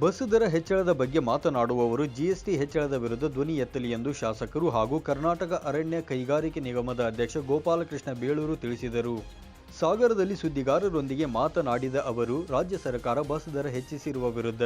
Bus ದರ ಹೆಚ್ಚಳದ ಬಗ್ಗೆ ಮಾತನಾಡುವವರು ಜಿಎಸ್ಟಿ ಹೆಚ್ಚಳದ ವಿರುದ್ಧ ಧ್ವನಿ ಎತ್ತಲಿ ಎಂದು ಶಾಸಕರು ಹಾಗೂ ಕರ್ನಾಟಕ ಅರಣ್ಯ ಕೈಗಾರಿಕೆ ನಿಗಮದ ಅಧ್ಯಕ್ಷ ಗೋಪಾಲಕೃಷ್ಣ ಬೇಳೂರು ತಿಳಿಸಿದರು. ಸಾಗರದಲ್ಲಿ ಸುದ್ದಿಗಾರರೊಂದಿಗೆ ಮಾತನಾಡಿದ ಅವರು, ರಾಜ್ಯ ಸರ್ಕಾರ ಬಸ್ ದರ ಹೆಚ್ಚಿಸಿರುವ ವಿರುದ್ಧ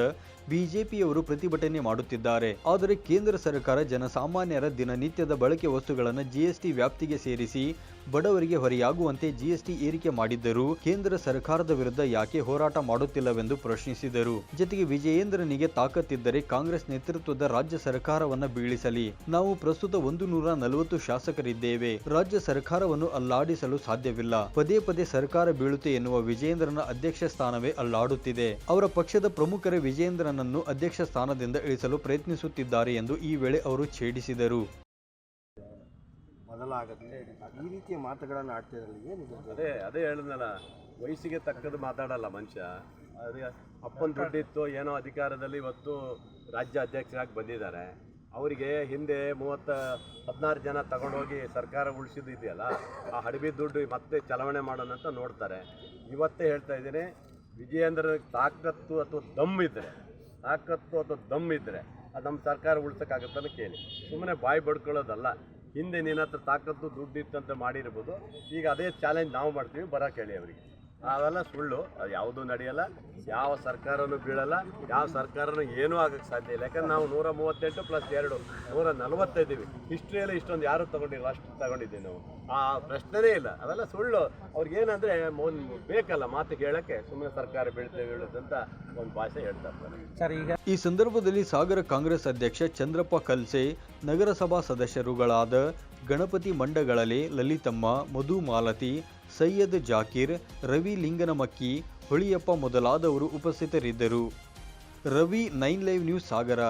ಬಿಜೆಪಿಯವರು ಪ್ರತಿಭಟನೆ ಮಾಡುತ್ತಿದ್ದಾರೆ. ಆದರೆ ಕೇಂದ್ರ ಸರ್ಕಾರ ಜನಸಾಮಾನ್ಯರ ದಿನನಿತ್ಯದ ಬಳಕೆ ವಸ್ತುಗಳನ್ನು ಜಿಎಸ್ಟಿ ವ್ಯಾಪ್ತಿಗೆ ಸೇರಿಸಿ ಬಡವರಿಗೆ ಹೊರೆಯಾಗುವಂತೆ ಜಿಎಸ್ಟಿ ಏರಿಕೆ ಮಾಡಿದ್ದರೂ ಕೇಂದ್ರ ಸರ್ಕಾರದ ವಿರುದ್ಧ ಯಾಕೆ ಹೋರಾಟ ಮಾಡುತ್ತಿಲ್ಲವೆಂದು ಪ್ರಶ್ನಿಸಿದರು. ಜೊತೆಗೆ ವಿಜಯೇಂದ್ರನಿಗೆ ತಾಕತ್ತಿದ್ದರೆ ಕಾಂಗ್ರೆಸ್ ನೇತೃತ್ವದ ರಾಜ್ಯ ಸರ್ಕಾರವನ್ನು ಬೀಳಿಸಲಿ. ನಾವು ಪ್ರಸ್ತುತ ಒಂದು ನೂರ ನಲವತ್ತು ಶಾಸಕರಿದ್ದೇವೆ. ರಾಜ್ಯ ಸರ್ಕಾರವನ್ನು ಅಲ್ಲಾಡಿಸಲು ಸಾಧ್ಯವಿಲ್ಲ. ಪದೇ ಪದೇ ಸರ್ಕಾರ ಬೀಳುತ್ತೆ ಎನ್ನುವ ವಿಜಯೇಂದ್ರನ ಅಧ್ಯಕ್ಷ ಸ್ಥಾನವೇ ಅಲ್ಲಾಡುತ್ತಿದೆ. ಅವರ ಪಕ್ಷದ ಪ್ರಮುಖರೇ ವಿಜಯೇಂದ್ರನನ್ನು ಅಧ್ಯಕ್ಷ ಸ್ಥಾನದಿಂದ ಇಳಿಸಲು ಪ್ರಯತ್ನಿಸುತ್ತಿದ್ದಾರೆ ಎಂದು ಈ ವೇಳೆ ಅವರು ಛೇಡಿಸಿದರು. ಬದಲಾಗುತ್ತೆ. ಈ ರೀತಿಯ ಮಾತುಗಳನ್ನು ಆಡ್ತಿದ್ರಲ್ಲಿ ಏನಿದೆ? ಅದೇ ಅದೇ ಹೇಳಿದ್ನಲ್ಲ, ವಯಸ್ಸಿಗೆ ತಕ್ಕದ್ದು ಮಾತಾಡಲ್ಲ ಮನುಷ್ಯ. ಅದೇ, ಅಪ್ಪನ ದುಡ್ಡಿತ್ತು, ಏನೋ ಅಧಿಕಾರದಲ್ಲಿ ಇವತ್ತು ರಾಜ್ಯ ಅಧ್ಯಕ್ಷರಾಗಿ ಬಂದಿದ್ದಾರೆ. ಅವರಿಗೆ ಹಿಂದೆ ಮೂವತ್ತ, ಹದಿನಾರು ಜನ ತಗೊಂಡೋಗಿ ಸರ್ಕಾರ ಉಳಿಸಿದ್ದು ಇದೆಯಲ್ಲ ಆ ಹಡಬಿ ದುಡ್ಡು ಮತ್ತೆ ಚಲಾವಣೆ ಮಾಡೋಣ ಅಂತ ನೋಡ್ತಾರೆ. ಇವತ್ತೇ ಹೇಳ್ತಾ ಇದ್ದೀನಿ, ವಿಜಯೇಂದ್ರ ತಾಕತ್ತು ಅಥವಾ ದಮ್ ಇದ್ದರೆ ತಾಕತ್ತು ಅಥವಾ ದಮ್ ಇದ್ದರೆ ಅದು ನಮ್ಮ ಸರ್ಕಾರ ಉಳ್ಸೋಕ್ಕಾಗತ್ತನ್ನು ಕೇಳಿ. ಸುಮ್ಮನೆ ಬಾಯಿ ಬಡ್ಕೊಳ್ಳೋದಲ್ಲ. ಹಿಂದೆ ನಿನ್ನ ಹತ್ರ ತಾಕತ್ತು ದುಡ್ಡು ಇತ್ತಂತ ಮಾಡಿರ್ಬೋದು. ಈಗ ಅದೇ ಚಾಲೆಂಜ್ ನಾವು ಮಾಡ್ತೀವಿ. ಬರೋಕ್ಕೆ ಹೇಳಿ ಅವರಿಗೆ. ಅವೆಲ್ಲ ಸುಳ್ಳು. ಅದು ಯಾವುದೂ ನಡೆಯಲ್ಲ, ಯಾವ ಸರ್ಕಾರನೂ ಬೀಳಲ್ಲ, ಯಾವ ಸರ್ಕಾರನೂ ಏನೂ ಆಗಕ್ಕೆ ಸಾಧ್ಯ ಇಲ್ಲ. ಯಾಕಂದ್ರೆ ನಾವು ನೂರ ಮೂವತ್ತೆಂಟು ಪ್ಲಸ್ ಎರಡು, ನೂರ ನಲವತ್ತೈದಿವಿ. ಹಿಸ್ಟ್ರಿಯಲ್ಲಿ ಇಷ್ಟೊಂದು ಯಾರೂ ತಗೊಂಡಿಲ್ಲ, ಅಷ್ಟು ತಗೊಂಡಿದ್ದೀವಿ ನಾವು. ಆ ಪ್ರಶ್ನೆನೇ ಇಲ್ಲ. ಅದೆಲ್ಲ ಸುಳ್ಳು. ಅವ್ರಿಗೇನಂದರೆ ಒಂದು ಬೇಕಲ್ಲ ಮಾತು ಕೇಳೋಕ್ಕೆ ಸುಮ್ಮನೆ ಸರ್ಕಾರ ಬೀಳ್ತೇವೆ ಅಂತ ಒಂದು ಭಾಷೆ ಹೇಳ್ತಾ ಇರ್ತಾರೆ. ಈಗ ಈ ಸಂದರ್ಭದಲ್ಲಿ ಸಾಗರ ಕಾಂಗ್ರೆಸ್ ಅಧ್ಯಕ್ಷ ಚಂದ್ರಪ್ಪ ಕಲ್ಸೆ, ನಗರಸಭಾ ಸದಸ್ಯರುಗಳಾದ ಗಣಪತಿ ಮಂಡಗಳಲ್ಲಿ ಲಲಿತಮ್ಮ, ಮಧು ಮಾಲತಿ ಸೈಯದ್ ಜಾಕೀರ್ ರವಿ ಲಿಂಗನಮಕ್ಕಿ ಹೊಳಿಯಪ್ಪ ಮೊದಲಾದವರು ಉಪಸ್ಥಿತರಿದ್ದರು. Ravi nine live news Sagara.